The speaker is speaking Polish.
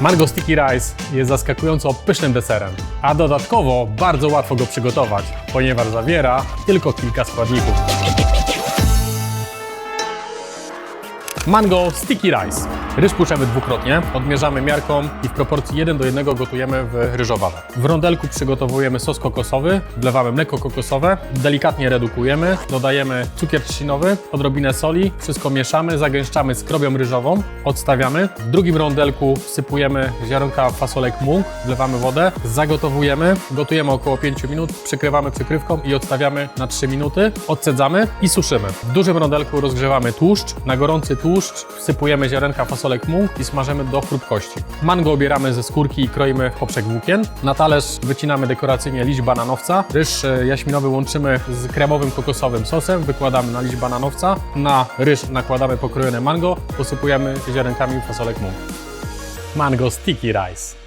Mango Sticky Rice jest zaskakująco pysznym deserem, a dodatkowo bardzo łatwo go przygotować, ponieważ zawiera tylko kilka składników. Mango Sticky Rice. Ryż puszczamy dwukrotnie, odmierzamy miarką i w proporcji 1 do 1 gotujemy w ryżowarze. W rondelku przygotowujemy sos kokosowy, wlewamy mleko kokosowe, delikatnie redukujemy, dodajemy cukier trzcinowy, odrobinę soli, wszystko mieszamy, zagęszczamy skrobią ryżową, odstawiamy. W drugim rondelku wsypujemy ziarenka fasolek mung, wlewamy wodę, zagotowujemy, gotujemy około 5 minut, przykrywamy przykrywką i odstawiamy na 3 minuty, odcedzamy i suszymy. W dużym rondelku rozgrzewamy tłuszcz, na gorący tłuszcz wsypujemy ziarenka fasolek mung i smażymy do chrupkości. Mango obieramy ze skórki i kroimy poprzek włókien. Na talerz wycinamy dekoracyjnie liść bananowca. Ryż e, jaśminowy łączymy z kremowym kokosowym sosem, wykładamy na liść bananowca. Na ryż nakładamy pokrojone mango, posypujemy ziarenkami fasolek mung. Mango Sticky Rice.